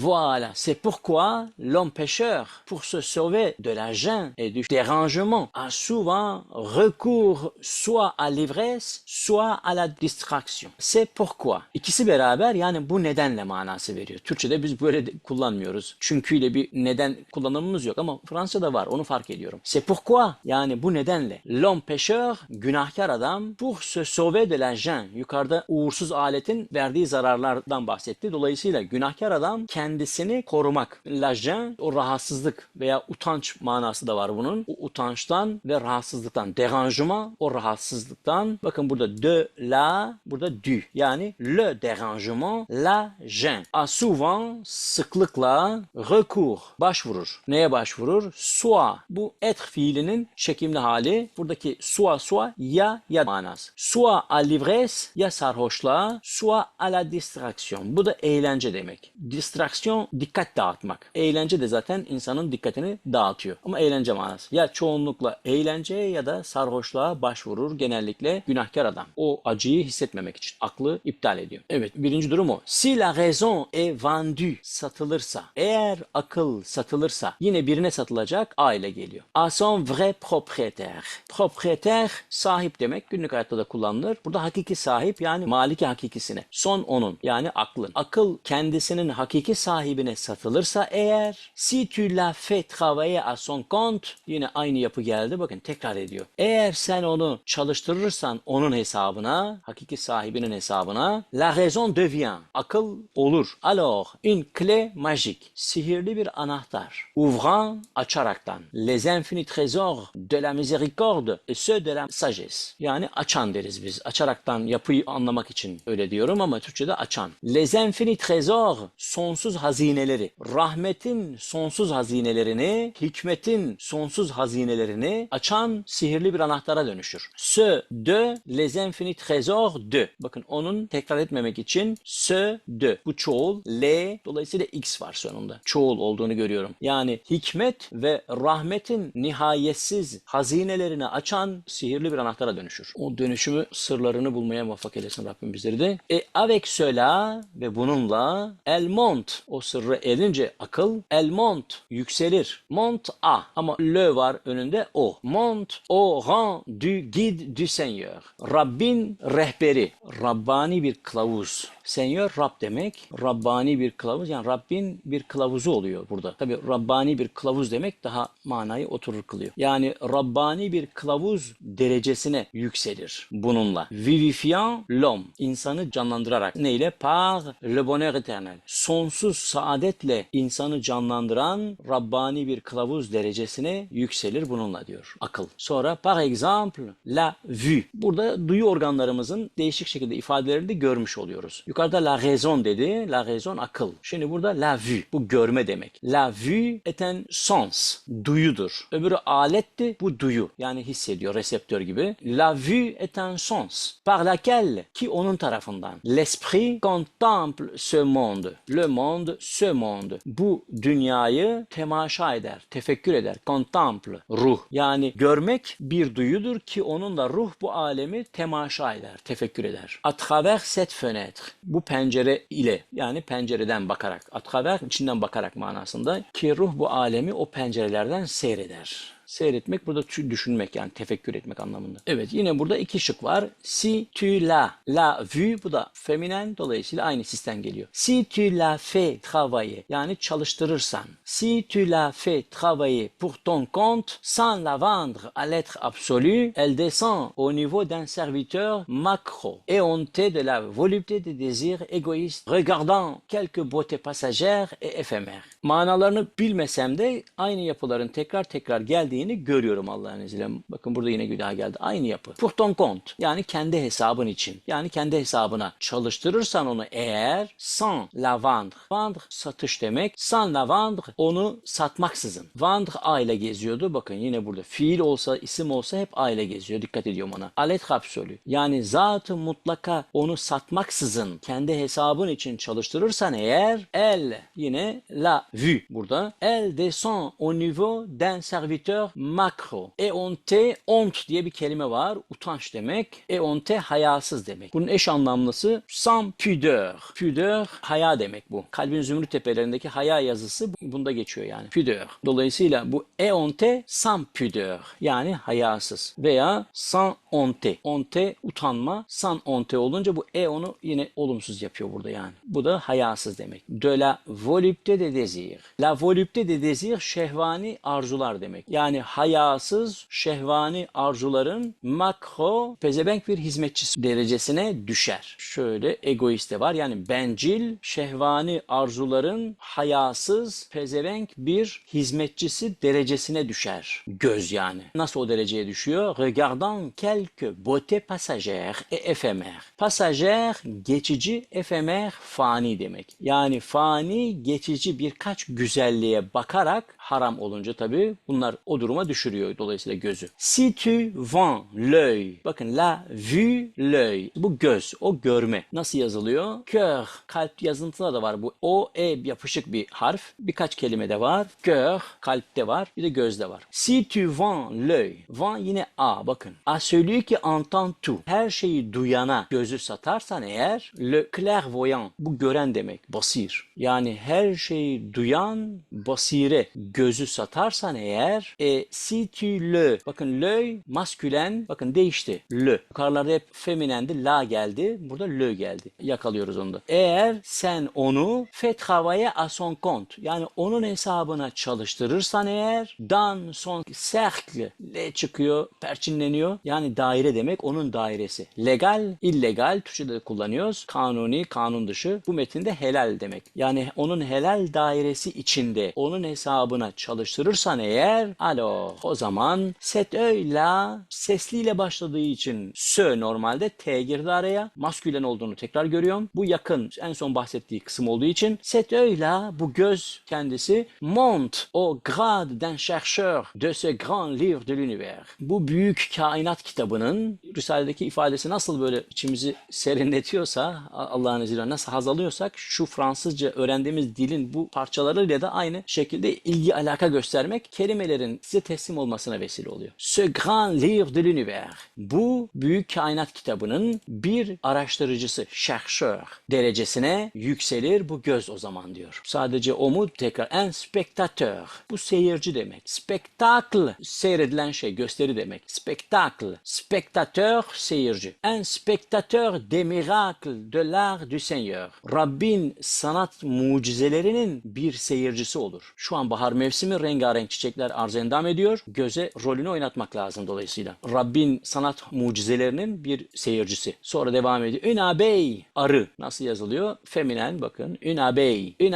Voilà, c'est pourquoi l'homme pêcheur, pour se sauver de la gêne et du dérangement, a souvent recours soit à l'ivresse, soit à la distraction. C'est pourquoi. İkisi beraber yani bu nedenle manası veriyor. Türkçe'de biz böyle kullanmıyoruz. Çünküyle bir neden kullanımımız yok ama Fransa'da var onu fark ediyorum. C'est pourquoi yani bu nedenle l'homme pêcheur günahkar adam pour se sauver de la gêne yukarıda uğursuz aletin verdiği zararlardan bahsetti. Dolayısıyla günahkar adam kendisini korumak. La gêne o rahatsızlık veya utanç manası da var bunun. O utançtan ve rahatsızlıktan. Dérangement o rahatsızlıktan. Bakın burada de la burada du yani le dérangement la gêne. A souvent sıklıkla recours başvurur. Neye başvurur? Soit bu être fiilinin çekimli hali. Buradaki soit soit ya ya manası. Soit à l'ivresse ya sarhoşluğa, soit à la distraction. Bu da eğlence demek. Distraction dikkat dağıtmak. Eğlence de zaten insanın dikkatini dağıtıyor. Ama eğlence manası. Ya çoğunlukla eğlenceye ya da sarhoşluğa başvurur genellikle günahkar adam. O acıyı hissetmemek için. Aklı iptal ediyor. Evet birinci durum o. Si la raison est vendue satılırsa, eğer akıl satılırsa yine birine satılacak A ile geliyor. A son vrai propriétaire. Propriétaire sahip demek günlük hayatta da kullanılır. Burada hakiki sahip yani maliki hakikisine. Son onun yani aklın. Akıl kendisinin hakiki sahibine satılırsa eğer si tu l'as fait travailler à son compte yine aynı yapı geldi. Bakın tekrar ediyor. Eğer sen onu çalıştırırsan onun hesabına, hakiki sahibinin hesabına la raison devient. Akıl olur. Alors une clé magique. Sihirli bir anahtar. Ouvrant açaraktan. Les infinis trésors de la miséricorde et ceux de la sagesse. Yani açan deriz biz. Açaraktan yapıyı anlamak için öyle diyorum ama Türkçe'de açan. Les infinis trésors sonsuz hazineleri. Rahmetin sonsuz hazinelerini, hikmetin sonsuz hazinelerini açan sihirli bir anahtara dönüşür. Ce de les infinis trésors de. Bakın onun tekrar etmemek için ce de. Bu çoğul. Le dolayısıyla x var sonunda. Çoğul olduğunu görüyorum. Yani hikmet ve rahmetin nihayetsiz hazinelerini açan sihirli bir anahtara dönüşür. O dönüşümü sırlarını bulmaya muvaffak eylesin Rabbim bizleri de. E avec cela ve bununla el mont o sırrı edince akıl el mont yükselir. Mont a ama le var önünde o. Mont au rang du guide du Seigneur. Rabbin rehberi. Rabbani bir kılavuz. Seigneur Rab demek. Rabbani bir kılavuz yani Rabbin bir kılavuzu oluyor burada. Tabi Rabbani bir kılavuz demek daha manayı oturur kılıyor. Yani Rabbani bir kılavuz derecesine yükselir bununla. Vivifiant l'homme. insanı canlandırarak. Neyle? Par le bonheur éternel. Sonsuz saadetle insanı canlandıran Rabbani bir kılavuz derecesine yükselir bununla diyor akıl. Sonra par exemple la vue. Burada duyu organlarımızın değişik şekilde ifadelerini de görmüş oluyoruz. Yukarıda la raison dedi. La raison akıl. Şimdi burada la vue. Bu görme demek. La vue eten sens. Duyudur. Öbürü aletti. Bu duyu. Yani hissediyor. Reseptör gibi. La vue est un sens. Par laquelle ki onun tarafından. L'esprit contemple ce monde. Le monde ce monde. Bu dünyayı temaşa eder. Tefekkür eder. Contemple. Ruh. Yani görmek bir duyudur ki onunla ruh bu alemi temaşa eder. Tefekkür eder. A travers cette fenêtre bu pencere ile yani pencereden bakarak, atkaver içinden bakarak manasında ki ruh bu alemi o pencerelerden seyreder. Seyretmek burada düşünmek yani tefekkür etmek anlamında. Evet yine burada iki şık var. Si tu la, la vue bu da feminen dolayısıyla aynı sistem geliyor. Si tu la fait travailler yani çalıştırırsan. Si tu la fait travailler pour ton compte sans la vendre à l'être absolu, elle descend au niveau d'un serviteur macro, éhonté de la volupté des désirs égoïstes, regardant quelques beautés passagères et éphémères. Manalarını bilmesem de aynı yapıların tekrar tekrar geldiğini görüyorum Allah'ın izniyle. Bakın burada yine daha geldi. Aynı yapı. Pour ton compte. Yani kendi hesabın için. Yani kendi hesabına çalıştırırsan onu eğer sans la vendre. Vendre satış demek. Sans la vendre onu satmaksızın. Vendre a ile geziyordu. Bakın yine burada fiil olsa isim olsa hep a ile geziyor. Dikkat ediyorum ona. Alet absolü. Yani zatı mutlaka onu satmaksızın kendi hesabın için çalıştırırsan eğer el yine la vue burada. Elle descend au niveau d'un serviteur macro. Eonte, ont diye bir kelime var. Utanç demek. Eonte hayasız demek. Bunun eş anlamlısı sans pudeur. Pudeur haya demek bu. Kalbin zümrüt tepelerindeki haya yazısı bunda geçiyor yani. Pudeur. Dolayısıyla bu eonte sans pudeur yani hayasız veya sans honte. Honte utanma. Sans honte olunca bu e onu yine olumsuz yapıyor burada yani. Bu da hayasız demek. De la volupté de désir. La volupté de désir şehvani arzular demek. Yani hayasız şehvani arzuların makro pezevenk bir hizmetçisi derecesine düşer. Şöyle egoist de var. Yani bencil şehvani arzuların hayasız pezevenk bir hizmetçisi derecesine düşer. Göz yani. Nasıl o dereceye düşüyor? Regardant quelques beautés passagères et éphémères. Passager geçici, efemer fani demek. Yani fani geçici birkaç güzelliğe bakarak haram olunca tabii bunlar o duruma düşürüyor dolayısıyla gözü. Si tu vends l'œil. Bakın la vue l'œil. Bu göz, o görme. Nasıl yazılıyor? Cœur. Kalp yazıntıda da var bu. O, e yapışık bir harf. Birkaç kelime de var. Cœur, kalpte var. Bir de gözde var. Si tu vends l'œil. Vend yine a bakın. A celui qui entend tout. Her şeyi duyana gözü satarsan eğer le clairvoyant. Bu gören demek. Basir. Yani her şeyi duyan basire gözü satarsan eğer e si tu le bakın l'œil maskülen bakın değişti. Le. Yukarılarda hep feminendi. La geldi. Burada le geldi. Yakalıyoruz onu da. Eğer sen onu travailler à son compte yani onun hesabına çalıştırırsan eğer dans son cercle le çıkıyor perçinleniyor yani daire demek onun dairesi. Legal, illegal Türkçe'de de kullanıyoruz. Kanuni, kanun dışı. Bu metinde helal demek. Yani onun helal dairesi içinde onun hesabına çalıştırırsan eğer alo o zaman set öyle sesliyle başladığı için sö normalde T girdi araya. Maskülen olduğunu tekrar görüyorum. Bu yakın en son bahsettiği kısım olduğu için set öyle bu göz kendisi monte au grade d'un chercheur de ce grand livre de l'univers. Bu büyük kainat kitabının Risale'deki ifadesi nasıl böyle içimizi serinletiyorsa Allah'ın izniyle nasıl haz alıyorsak şu Fransızca öğrendiğimiz dilin bu parçalarıyla da aynı şekilde ilgi alaka göstermek kelimelerin size teslim olmasına vesile oluyor. Ce grand livre de l'univers. Bu büyük kainat kitabının bir araştırıcısı, chercheur derecesine yükselir bu göz o zaman diyor. Sadece o mu? Tekrar un spectateur. Bu seyirci demek. Spectacle seyredilen şey, gösteri demek. Spectacle. Spectateur seyirci. Un spectateur des miracles de l'art du Seigneur. Rabbin sanat mucizelerinin bir seyircisi olur. Şu an bahar mevsimi rengarenk çiçekler arz endam ediyor. Göze rolünü oynatmak lazım dolayısıyla. Rabbin sanat mucizelerinin bir seyircisi. Sonra devam ediyor. Abeille. Arı. Nasıl yazılıyor? Feminen bakın. Une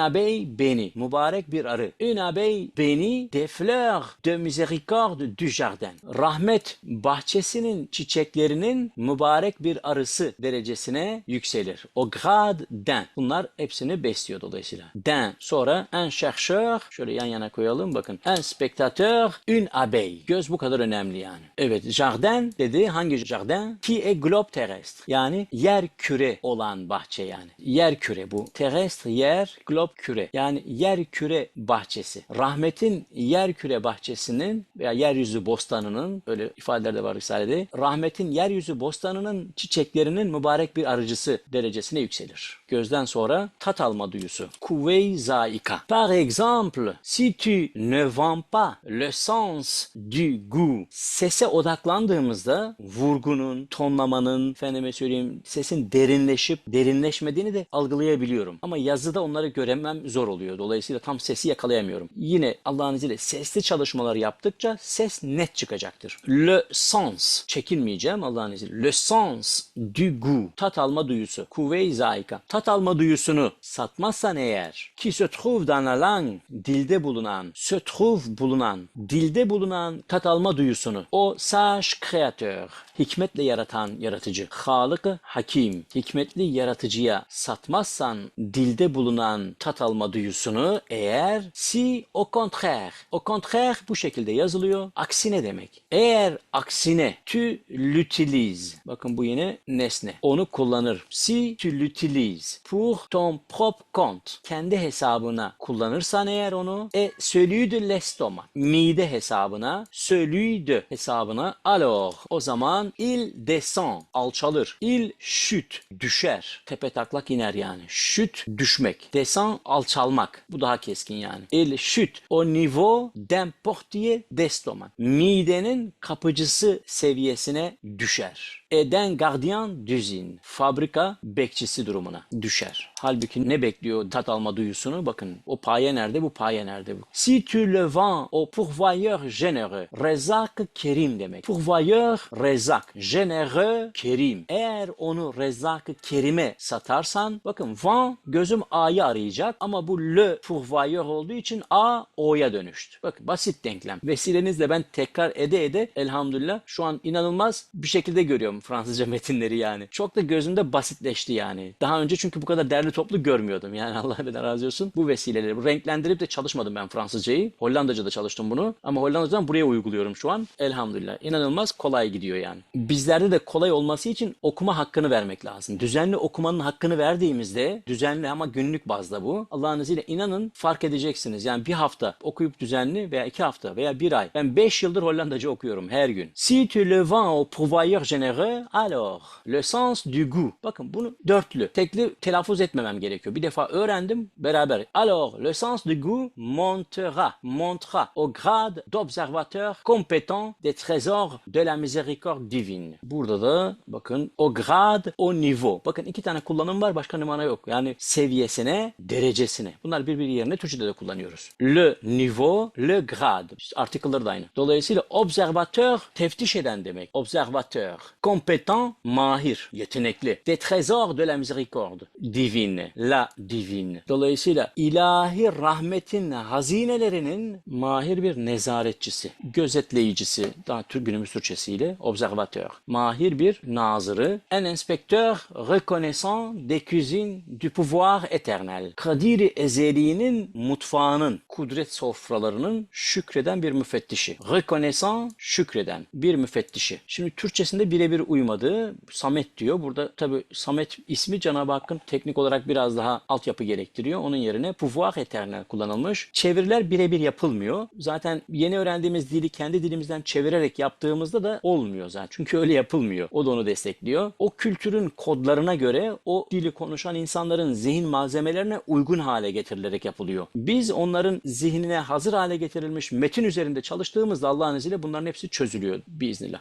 abeille beni. Mübarek bir arı. Abeille beni des fleurs de miséricorde du jardin. Rahmet bahçesinin çiçeklerinin mübarek bir arısı derecesine yükselir. O grade d'un. Bunlar hepsini besliyor dolayısıyla. D'un. Sonra un chercheur. Şöyle yan yana koyalım bakın. Un spectateur. Une abeille. Göz bu kadar önemli yani. Evet jardin dedi. Hangi jardin? Qui est globe terrestre. Yani yer küre olan bahçe yani. Yer küre bu. Terrestre yer, globe küre. Yani yer küre bahçesi. Rahmetin yer küre bahçesinin veya yeryüzü bostanının öyle ifadeler de var Risale'de. Rahmetin yeryüzü bostanının çiçeklerinin mübarek bir arıcısı derecesine yükselir. Gözden sonra tat alma duyusu. Kuvve-i zaika. Par exemple, si tu ne vends pas le sens du goût. Sese odaklandığımızda vurgunun, tonlamanın, efendime söyleyeyim sesin derinleşip derinleşmediğini de algılayabiliyorum. Ama yazıda onları göremem zor oluyor. Dolayısıyla tam sesi yakalayamıyorum. Yine Allah'ın izniyle sesli çalışmalar yaptıkça ses net çıkacaktır. Le sens. Çekinmeyeceğim Allah'ın izniyle. Le sens du goût. Tat alma duyusu. Kuvve-i. Tat alma duyusunu satmazsan eğer ki se la langue dilde bulunan se bulunan dilde bulunan tat alma duyusunu. O sage créateur hikmetle yaratan yaratıcı. Halık hakim hikmetli yaratıcıya satmazsan dilde bulunan tat alma duyusunu eğer si au contraire. Au contraire bu şekilde yazılıyor. Aksine demek. Eğer aksine tu l'utilises bakın bu yine nesne. Onu kullanır. Si tu l'utilises pour ton propre compte. Kendi hesabına kullanırsan eğer onu e celui de l'estomac mide de hesabına, celui de hesabına. Alors o zaman il descend alçalır. Il chute düşer. Tepe taklak iner yani. Chute düşmek. Descend alçalmak. Bu daha keskin yani. Il chute au niveau d'un portier d'estomac. Midenin kapıcısı seviyesine düşer. Eden gardien d'usine. Fabrika bekçisi durumuna düşer. Halbuki ne bekliyor tat alma duyusunu? Bakın o paye nerede bu paye nerede bu? Si tu le vends au pourvoyeur généreux. Rezak kerim demek. Pourvoyeur rezak. Généreux kerim. Eğer onu rezak kerime satarsan bakın vend gözüm A'yı arayacak ama bu le pourvoyeur olduğu için A O'ya dönüştü. Bakın basit denklem. Vesilenizle ben tekrar ede ede elhamdülillah şu an inanılmaz bir şekilde görüyorum Fransızca metinleri yani. Çok da gözümde basitleşti yani. Daha önce çünkü bu kadar derli toplu görmüyordum. Yani Allah beden razı olsun. Bu vesileleri renklendirip de çalışmadım ben Fransızcayı. Hollandaca'da çalıştım bunu. Ama Hollandaca'dan buraya uyguluyorum şu an. Elhamdülillah. İnanılmaz kolay gidiyor yani. Bizlerde de kolay olması için okuma hakkını vermek lazım. Düzenli okumanın hakkını verdiğimizde düzenli ama günlük bazda bu. Allah'ın izniyle inanın fark edeceksiniz. Yani bir hafta okuyup düzenli veya iki hafta veya bir ay. Ben beş yıldır Hollandaca okuyorum her gün. Si tu le vends au pourvoyeur alors le sens du goût. Bakın bunu dörtlü, tekli telaffuz etmemem gerekiyor. Bir defa öğrendim beraber. Alors le sens du goût montera, montera au grade d'observateur compétent des trésors de la miséricorde divine. Burada da bakın o grade, o niveau. Bakın iki tane kullanım var başka numara yok. Yani seviyesine, derecesine. Bunlar birbiri yerine Türkçe'de de kullanıyoruz. Le niveau, le grade. İşte article'ları da aynı. Dolayısıyla observateur teftiş eden demek. Observateur. Compétent, mahir, yetenekli. Des trésors de la miséricorde divine. La divine. Dolayısıyla ilahi rahmetin hazinelerinin mahir bir nezaretçisi, gözetleyicisi, daha Türk günümüz Türkçesiyle observateur. Mahir bir nazırı, un inspecteur reconnaissant des cuisines du pouvoir éternel. Kadir-i Ezeli'nin mutfağının, kudret sofralarının şükreden bir müfettişi. Reconnaissant, şükreden bir müfettişi. Şimdi Türkçesinde birebir uymadığı Samet diyor. Burada tabi Samet ismi Cenab-ı Hakk'ın teknik olarak biraz daha altyapı gerektiriyor. Onun yerine pouvoir éternel kullanılmış. Çeviriler birebir yapılmıyor. Zaten yeni öğrendiğimiz dili kendi dilimizden çevirerek yaptığımızda da olmuyor zaten. Çünkü öyle yapılmıyor. O da onu destekliyor. O kültürün kodlarına göre o dili konuşan insanların zihin malzemelerine uygun hale getirilerek yapılıyor. Biz onların zihnine hazır hale getirilmiş metin üzerinde çalıştığımızda Allah'ın izniyle bunların hepsi çözülüyor biiznillah.